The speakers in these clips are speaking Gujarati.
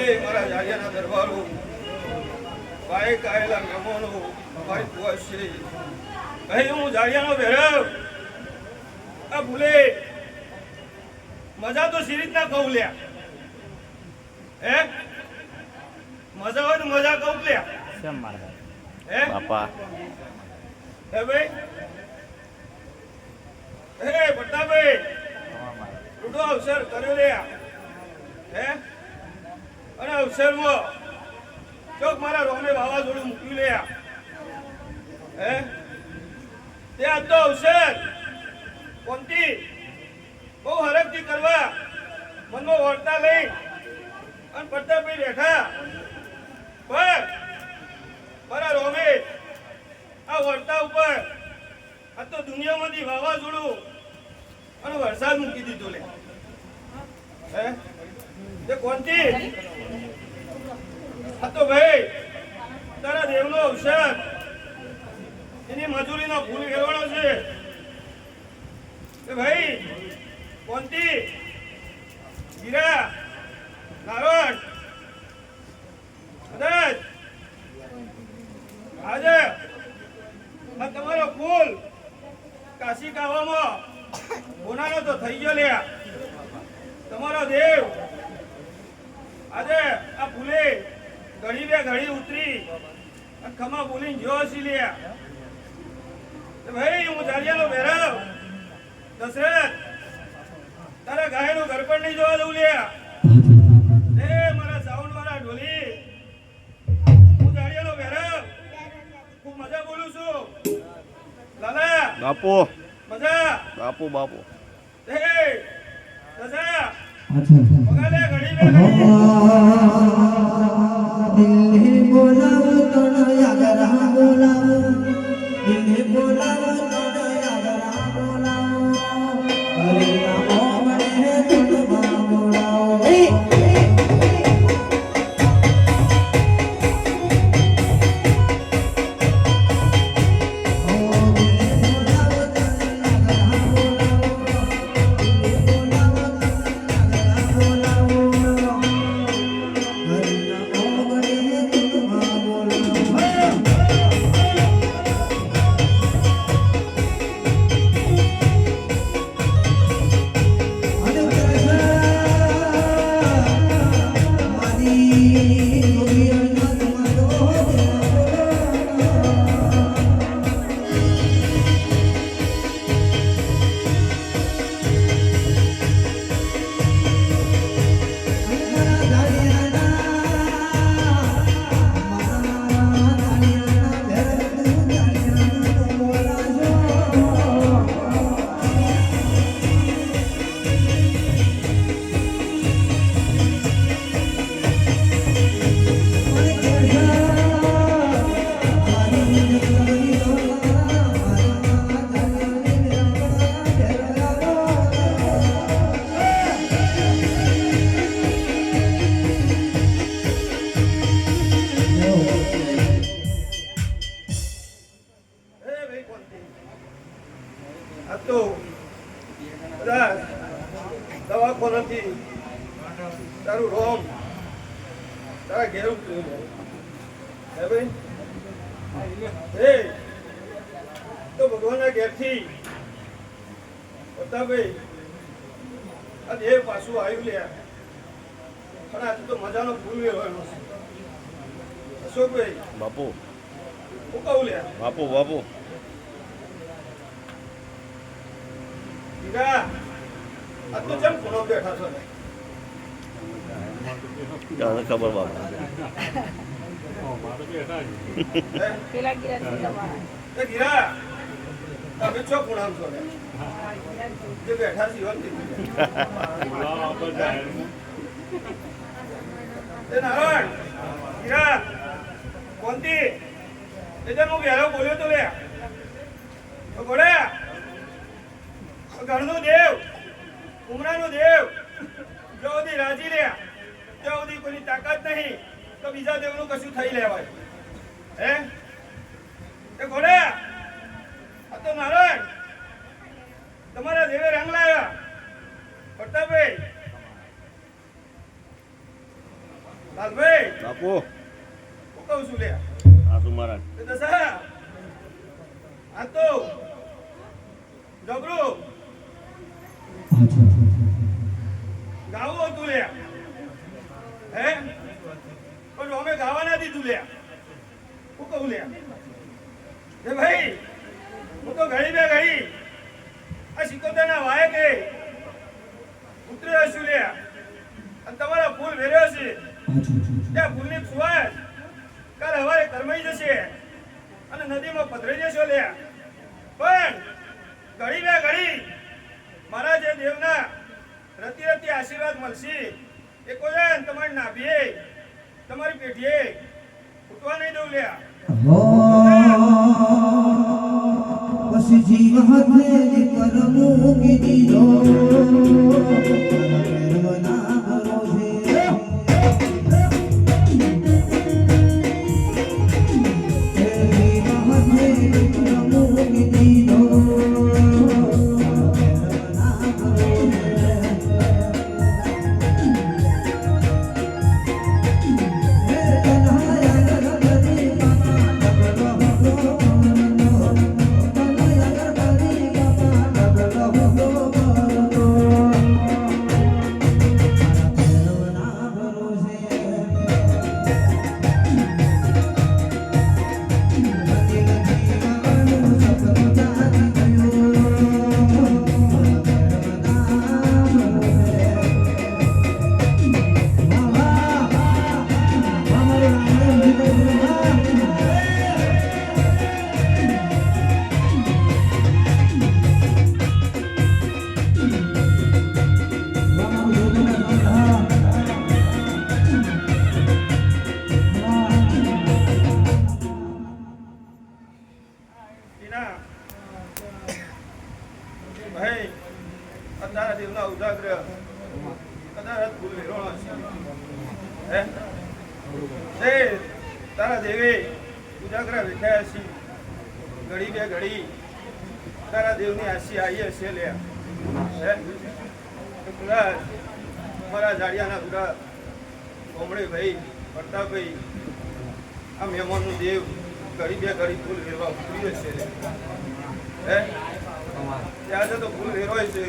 હે મારા જાડિયાના દરબારો બાઈક આવેલા મહેમાનો અમારી કુવાશ્રી અહીં હું જાડિયાનો ભેરવ આ ભૂલે. મજા તો સી રીતના કહું લ્યા? હે? મજા હોય તો મજા કહું લ્યા. કેમ મારા હે? બાપા. હે ભાઈ? હે પ્રતાપભાઈ લૂંટો અવસર કર્યો લ્યા. હે? અવસરમાં ચોક મારા રોમે વાવાઝોડું મૂક્યું લે હે? તે આજ તો અવસર. કોનથી બહુ હરખથી કરવા. મનમાં વળતા લઈ અને પ્રતાપભાઈ બેઠા. પણ મારા રોમે આ વળતા ઉપર આ તો દુનિયામાંથી વાવાઝોડું અને વરસાદ મૂકી દીધો લે. હે? તે કોણથી આ તો ભાઈ, તારા દેવનો અવસર એની મજૂરીનો ફૂલ ફેરવાનો છે. ભાઈ કોણથી હીરા નારણ આજે આ તમારો ફૂલ કાશી કાવામાં બોનાનો તો થઈ ગયો લ્યા. તમારો દેવ આજે આ ફૂલે ઘડી બે ઘડી ઉતરી. ખમા બોલી જો હસી લ્યા ભાઈ હું જાલિયાનો ભેરવ દશરથ તારા ગાયનું ઘરપણ નહીં જોવા દઉં લ્યા. એ મારા સાઉન્ડ વાળા ઢોલી હું જાલિયાનો ભેરવ ખૂબ મજા બોલું છું. લાલા બાપુ. મજા. બાપુ બાપુ. એ દશા. પગાલે ઘડી બે ઘડી. તો દવાખાનાથી તારું રોમ તારા ઘેર હે ભાઈ? હે? તો ભગવાનના ઘેરથી ભાઈ આ દેહ પાછું આવ્યું લે પણ આજે તો મજાનો વેરવાનો છે અશોકભાઈ બાપુ. હું કહું લે બાપુ બાપુ. ને ખબર બાબા હે? ગીરા તમે છો ખૂણામ છો ને જે બેઠા છે એવા જ દેખાય. એ નારાયણ હીરા કોણથી એ જેમ હું વહેલો બોલ્યો તો લે ઘરનો દેવ ઉમરાનો દેવ જો રાજી લે ત્યાં સુધી તાકાત નહીં તો બીજા દેવનું કશું થઈ લેવાય. હે? એ ઘોડા આ તો મહારાજ તમારા દેવે રંગ લાવ્યા પ્રતાપભાઈ લાલભાઈ બાપુ. હું કહું છું લે હા શું મહારાજ? દશા આ તો ગબરું ગાવું હતું લે હે? પણ અમે ગાવા ના દીધું લે હું કહું લે એ ભાઈ હું તો ઘડી બે ઘડી આ સિકોતર ના વાય કે ઉતર્યો છું લે અને તમારા ફૂલ વેર્યો છે. ત્યાં ફૂલની સુવાસ કાલ હવારે કરમાઈ જશે અને નદીમાં પધરાઈ જશો લે પણ ઘડી બે ઘડી મારા જે દેવના રતિ રતિ આશીર્વાદ મળશે. એ કોઈ તમારી નાભીએ, તમારી પેઢીએ ઉઠવા નહીં દઉં લ્યા. પછી જીવ હાથે કરમું કીધો ના ભાઈ અત્યારા દેવના ઉદાગ્ર કદાચ ફૂલ વેરોણો છે તારા દેવે ઉજાગર વેઠાયા છે. ઘડી બે ઘડી તારા દેવની આશી આવી હશે લે. હે? તો મારા જાડિયાના ગુડા કોમળે ભાઈ પ્રતાપભાઈ આ મહેમાનનું દેવ ઘડી બે ઘડી ફૂલ વેરવા ઉતર્યો છે લે. હે? ત્યાં તો ભૂલ વેરોય છે.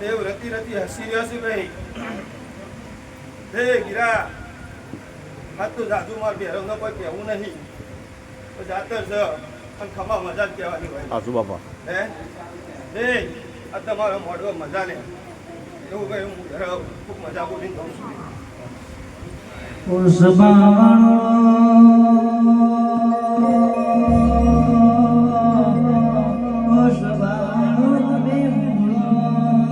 દેવ રતી રતી હસી રહ્યો છે ભાઈ. હે ગીરા આ તો જાદુ માર બેરવનો કોઈ કહેવું નહીં. તો જાતર છે અને ખમા મજા જ કહેવાની હોય. આસુ બાપા. હે? હે આ તમારો મોઢો મજા ને એવું કઈ હું ઘરે ખૂબ મજા બોલીને કહું છું. ઉસ બાવણો